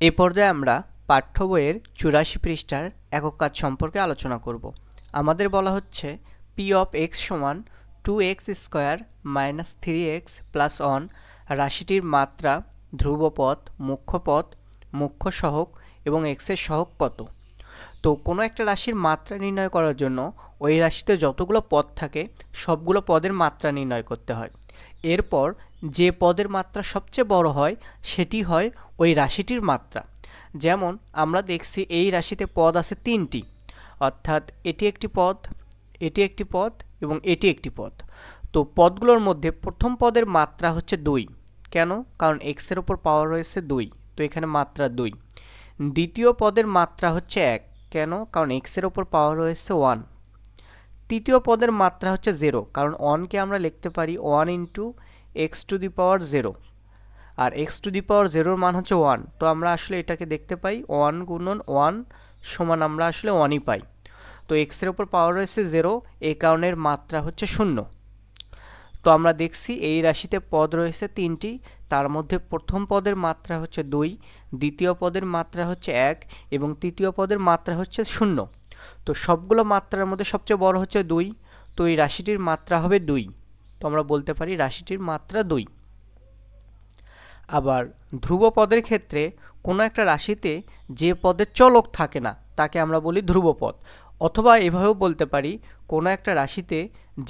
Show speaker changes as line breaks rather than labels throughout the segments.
এ পর্যায়ে আমরা পাঠ্য বইয়ের চুরাশি পৃষ্ঠার একক কাজ সম্পর্কে আলোচনা করব। আমাদের বলা হচ্ছে পি অফ এক্স সমান two x square minus three x plus one রাশিটির মাত্রা, ধ্রুবপথ, মুখ্যপথ, মুখ্য সহক এবং এক্সের সহক কত। তো কোনো একটা রাশির মাত্রা নির্ণয় করার জন্য ওই রাশিতে যতগুলো পদ থাকে সবগুলো পদের মাত্রা নির্ণয় করতে হয়। এরপর যে পদের মাত্রা সবচেয়ে বড় হয়, সেটি হয় ওই রাশিটির মাত্রা। যেমন আমরা দেখছি এই রাশিতে পদ আছে তিনটি। অর্থাৎ এটি একটি পদ, এটি একটি পদ এবং এটি একটি পদ। তো পদগুলোর মধ্যে প্রথম পদের মাত্রা হচ্ছে দুই। কেন? কারণ এক্সের ওপর পাওয়ার রয়েছে দুই। তো এখানে মাত্রা দুই। দ্বিতীয় পদের মাত্রা হচ্ছে এক। কেন? কারণ এক্সের ওপর পাওয়ার রয়েছে ওয়ান তৃতীয় পদের মাত্রা হচ্ছে জেরো কারণ ওয়ানকে আমরা লিখতে পারি one into x to the power zero R x to the power জেরোর মান হচ্ছে ওয়ান তো আমরা আসলে এটাকে দেখতে পাই ওয়ান গুণন ওয়ান সমান আমরা আসলে ওয়ানই পাই, তো এক্সের ওপর পাওয়ার রয়েছে জেরো এই কারণের মাত্রা হচ্ছে শূন্য, তো আমরা দেখছি এই রাশিতে পদ রয়েছে তিনটি, তার মধ্যে প্রথম পদের মাত্রা হচ্ছে দুই, দ্বিতীয় পদের মাত্রা হচ্ছে এক, এবং তৃতীয় পদের মাত্রা হচ্ছে শূন্য তো সবগুলো মাত্রার মধ্যে সবচেয়ে বড় হচ্ছে দুই, তো এই রাশিটির মাত্রা হবে দুই। তো আমরা বলতে পারি রাশিটির মাত্রা দুই। আবার ধ্রুব পদের ক্ষেত্রে কোনো একটা রাশিতে যে পদের চলক থাকে না, তাকে আমরা বলি ধ্রুবপদ অথবা এভাবেও বলতে পারি কোনো একটা রাশিতে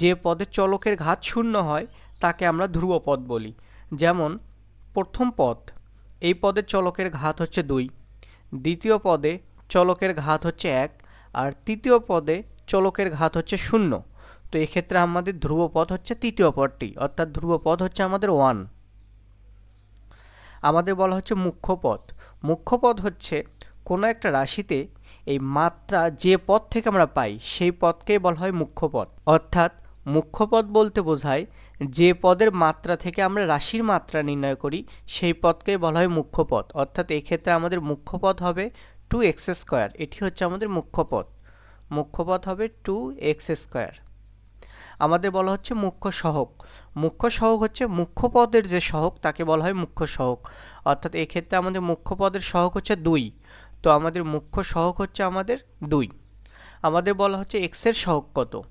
যে পদের চলকের ঘাত শূন্য হয়, তাকে আমরা ধ্রুবপদ বলি। যেমন প্রথম পদ, এই পদের চলকের ঘাত হচ্ছে দুই। দ্বিতীয় পদে চলকের ঘাত হচ্ছে এক। আর তৃতীয় পদে চলকের ঘাত হচ্ছে শূন্য। তো এক্ষেত্রে আমাদের ধ্রুবপদ হচ্ছে তৃতীয় পদটি, অর্থাৎ ধ্রুবপদ হচ্ছে আমাদের ওয়ান। আমাদের বলা হচ্ছে মুখ্য পদ। মুখ্য পদ হচ্ছে কোনো একটা রাশিতে এই মাত্রা যে পদ থেকে আমরা পাই, সেই পদকেই বলা হয় মুখ্য পদ। অর্থাৎ মুখ্য পদ বলতে বোঝায় যে পদের মাত্রা থেকে আমরা রাশির মাত্রা নির্ণয় করি, সেই পদকেই বলা হয় মুখ্য পদ। অর্থাৎ এক্ষেত্রে আমাদের মুখ্য পদ হবে টু এক্স স্কোয়ার এটি হচ্ছে আমাদের মুখ্য পদ মুখ্য পদ হবে টু এক্স স্কোয়ার আমাদের বলা হচ্ছে মুখ্য সহক। মুখ্য সহক হচ্ছে মুখ্য পদের যে সহক, তাকে বলা হয় মুখ্য সহক। অর্থাৎ এক্ষেত্রে আমাদের মুখ্য পদের সহক হচ্ছে দুই। তো আমাদের মুখ্য সহক হচ্ছে আমাদের দুই। আমাদের বলা হচ্ছে এক্সের সহক কত?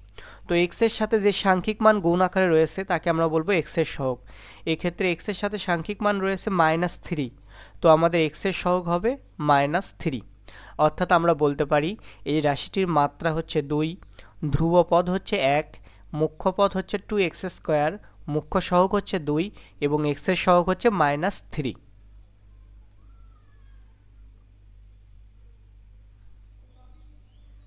তো এক্সের সাথে যে সাংখ্যিক মান গুণ আকারে রয়েছে, তাকে আমরা বলব এক্সের সহক। এক্ষেত্রে এক্সের সাথে সাংখ্যিক মান রয়েছে মাইনাস থ্রি তো আমাদের এক্সের সহক হবে মাইনাস থ্রি অর্থাৎ আমরা বলতে পারি, এই রাশিটির মাত্রা হচ্ছে দুই, ধ্রুবপদ হচ্ছে এক মুখ্য পদ হচ্ছে টু এক্স স্কোয়ার মুখ্য সহক হচ্ছে দুই এবং এক্সের সহক হচ্ছে মাইনাস থ্রি